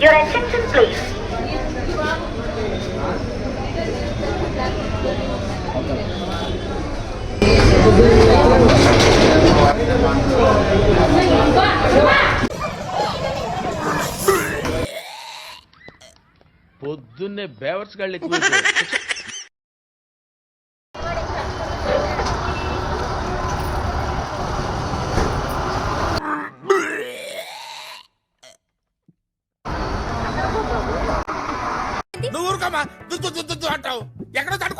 Your attention please. పొద్దున్నే బేవర్స్ గాళ్ళు ఎక్కువ నువ్వు ఊరుకోమా దుద్దు దుద్దు అంటావు. ఎక్కడో తను